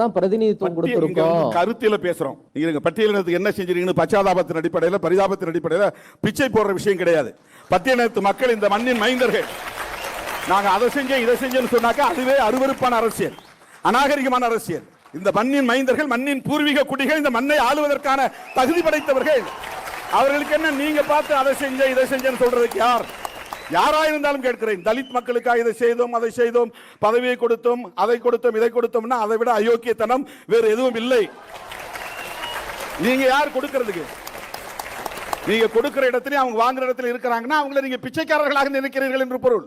தான் பிரதிநிதித்துவம் கொடுத்திருக்கோம். கருத்தில பேசுறோம். நீங்க பட்டியலினத்துக்கு என்ன செஞ்சிருக்கீங்கன்னு பச்சாதாபத்தின் அடிப்படையில் பரிதாபத்தின் அடிப்படையில் பிச்சை போடுற விஷயம் கிடையாது. பட்டியலினத்து மக்கள் இந்த மண்ணின் மைந்தர்கள். நாங்க அதை செஞ்சேன் இதை செஞ்சேன்னு சொன்னாக்கா அதுவே அருவருப்பான அரசியல். அநாகரிகமான அரசியல். இந்த மண்ணின் மைந்தர்கள் மண்ணின் பூர்வீக குடிகள் இந்த மண்ணை ஆளுவதற்கான தகுதி படைத்தவர்கள். அவர்களுக்கு என்ன நீங்க பார்த்து அதை செஞ்ச இதை செஞ்சேன்னு சொல்றதுக்கு யார்? யாராயிருந்தாலும் கேட்கிறேன். தலித் மக்களுக்காக இதை செய்தோம் அதை செய்தோம் பதவியை கொடுத்தோம் அதை கொடுத்தோம் இதை கொடுத்தோம்னா அதை விட அயோக்கியத்தனம் வேறு எதுவும் இல்லை. நீங்க யார் கொடுக்கறதுக்கு? நீங்க கொடுக்கிற இடத்துல அவங்க வாங்குற இடத்துல இருக்கிறாங்கன்னா அவங்கள நீங்க பிச்சைக்காரர்களாக நினைக்கிறீர்கள் என்று பொருள்.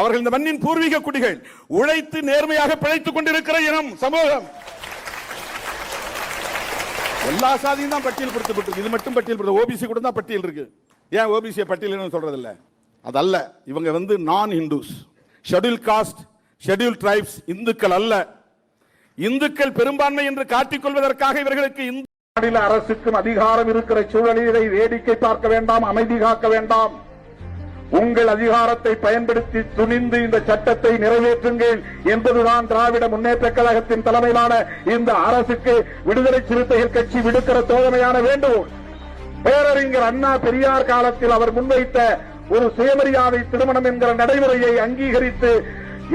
அவர்கள் இந்த மண்ணின் பூர்வீக குடிகள் உழைத்து நேர்மையாக பிழைத்துக் கொண்டிருக்கிற இனம் சமூகம். எல்லா சாதியும் தான் பட்டியல் கொடுத்து இது மட்டும் பட்டியல் ஓபிசி கூட தான் பட்டியல் இருக்கு. ஏன் ஓபிசியை பட்டியல் சொல்றது இல்லை அதல்ல இவங்க வந்து நான் Hindus schedule caste schedule tribes இந்துக்கள் அல்ல. இந்துக்கள் பெரும்பான்மை என்று காட்டிக்கொள்வதற்காக இவர்களுக்கு இந்து மாநில அரசுக்கும் அதிகாரம் இருக்கிற சூழலில் இதை வேடிக்கை பார்க்க வேண்டாம் அமைதி காக்க வேண்டாம். உங்கள் அதிகாரத்தை பயன்படுத்தி துணிந்து இந்த சட்டத்தை நிறைவேற்றுங்கள் என்பதுதான் திராவிட முன்னேற்ற கழகத்தின் தலைமையிலான இந்த அரசுக்கு விடுதலை சிறுத்தைகள் கட்சி விடுக்கிற தோழமையான வேண்டுகோள். பேரறிஞர் அண்ணா பெரியார் காலத்தில் அவர் முன்வைத்த ஒரு சுயமரியாதை திருமணம் என்கிற நடைமுறையை அங்கீகரித்து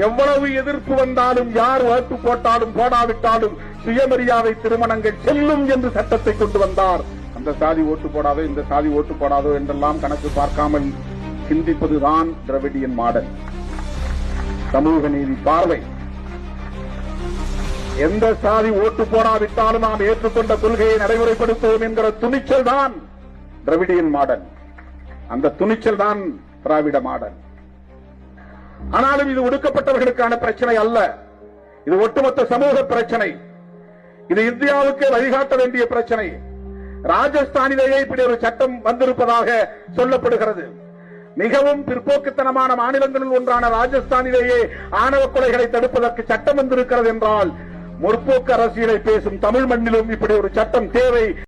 எவ்வளவு எதிர்ப்பு வந்தாலும் யார் ஓட்டு போட்டாலும் போடாவிட்டாலும் சுயமரியாதை திருமணங்கள் செல்லும் என்று சட்டத்தை கொண்டு வந்தார். அந்த சாதி ஓட்டு போடாதோ இந்த சாதி ஓட்டு போடாதோ என்றெல்லாம் கணக்கு பார்க்காமல் சிந்திப்பதுதான் திரவிடியன் மாடல். சமூக நீதி பார்வை. எந்த சாதி ஓட்டு போடாவிட்டாலும் நாம் ஏற்றுக்கொண்ட கொள்கையை நடைமுறைப்படுத்துவோம் என்கிற துணிச்சல் தான் திரவிடியன் மாடல். அந்த துணிச்சல் தான் திராவிட மாடல். ஆனாலும் இது ஒடுக்கப்பட்டவர்களுக்கான பிரச்சனை அல்ல. இது ஒட்டுமொத்த சமூக பிரச்சனை. இது இந்தியாவுக்கு வழிகாட்ட வேண்டிய பிரச்சனை. ராஜஸ்தானிலேயே இப்படி ஒரு சட்டம் வந்திருப்பதாக சொல்லப்படுகிறது. மிகவும் பிற்போக்குத்தனமான மாநிலங்களில் ஒன்றான ராஜஸ்தானிலேயே ஆணவ கொலைகளை தடுப்பதற்கு சட்டம் வந்திருக்கிறது என்றால் முற்போக்கு அரசியலை பேசும் தமிழ் மண்ணிலும் இப்படி ஒரு சட்டம் தேவை.